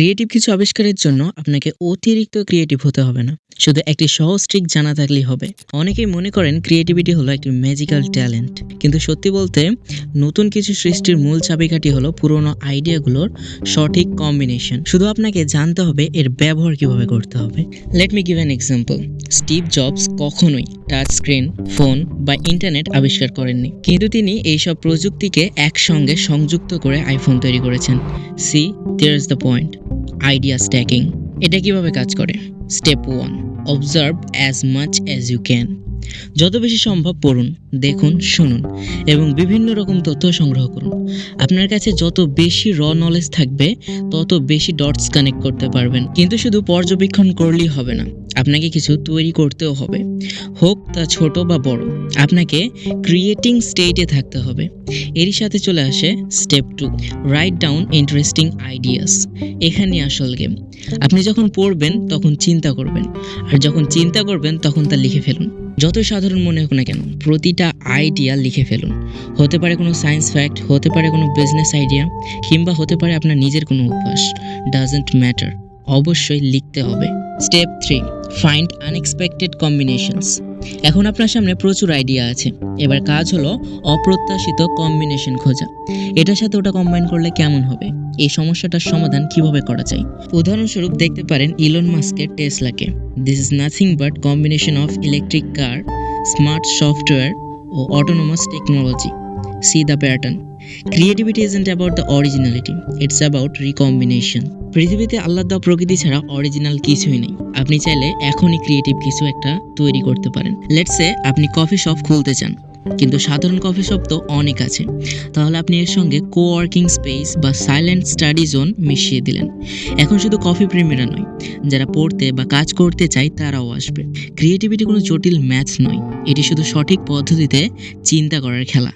Creative কিছু আবিষ্কারের জন্য আপনাকে অতিরিক্ত ক্রিয়েটিভ হতে হবে না। শুধু একটি সহজ ট্রিক জানা থাকলেই হবে। অনেকেই মনে করেন ক্রিয়েটিভিটি হলো একটি ম্যাজিক্যাল ট্যালেন্ট কিন্তু সত্যি বলতে, নতুন কিছু সৃষ্টির মূল চাবিকাঠি হলো পুরোনো আইডিয়াগুলোর সঠিক কম্বিনেশন শুধু আপনাকে জানতে হবে এর ব্যবহার কীভাবে করতে হবে। Let me give an example Steve Jobs কখনোই টাচ স্ক্রিন ফোন বা ইন্টারনেট আবিষ্কার করেননি। কিন্তু তিনি এইসব প্রযুক্তিকে একসঙ্গে সংযুক্ত করে আইফোন তৈরি করেছেন। See there is the point idea stacking এটা কীভাবে কাজ করে? Step one observe as much as you can যত বেশি সম্ভব পড়ুন, দেখুন, শুনুন এবং বিভিন্ন রকম তথ্য সংগ্রহ করুন। আপনার কাছে যত বেশি র নলেজ থাকবে, তত বেশি ডটস কানেক্ট করতে পারবেন। কিন্তু শুধু পর্যবেক্ষণ করলেই হবে না। আপনাকে কিছু তৈরি করতেও হবে। হোক তা ছোট বা বড়, আপনাকে ক্রিয়েটিং স্টেটে থাকতে হবে। এরই সাথে চলে আসে step two write down interesting ideas এখানে আসল গেম আপনি যখন পড়বেন, তখন চিন্তা করবেন। আর যখন চিন্তা করবেন, তখন তা লিখে ফেলুন। যত সাধারণ মনে হোক না কেন, প্রতিটা আইডিয়া লিখে ফেলুন। হতে পারে কোনো সায়েন্স ফ্যাক্ট হতে পারে কোনো বিজনেস আইডিয়া কিংবা হতে পারে আপনার নিজের কোনো অভ্যাস। ডাজেন্ট ম্যাটার অবশ্যই লিখতে হবে। Step three find unexpected combinations এখন আপনার সামনে প্রচুর আইডিয়া আছে। এবার কাজ হলো অপ্রত্যাশিত কম্বিনেশন খোঁজা। এটার সাথে ওটা কম্বাইন করলে কেমন হবে? এই সমস্যাটার সমাধান কীভাবে করা যায়? উদাহরণস্বরূপ দেখতে পারেন ইলন মাস্কের টেসলাকে this is nothing but combination of electric car smart software O autonomous technology see the pattern creativity isn't about the originality it's about recombination পৃথিবীতে আল্লাহ দেওয়া প্রকৃতি ছাড়া অরিজিনাল কিছুই নেই। আপনি চাইলে এখনই ক্রিয়েটিভ কিছু একটা তৈরি করতে পারেন। লেটসে আপনি কফি শপ খুলতে চান, কিন্তু সাধারণ কফি শপ তো অনেক আছে। তাহলে আপনি এর সঙ্গে কোওয়ার্কিং স্পেস বা সাইলেন্ট স্টাডি জোন মিশিয়ে দিলেন। এখন শুধু কফি প্রেমীরা নয়, যারা পড়তে বা কাজ করতে চায় তারাও আসবে। ক্রিয়েটিভিটি কোনো জটিল ম্যাথ নয়, এটি শুধু সঠিক পদ্ধতিতে চিন্তা করার খেলা।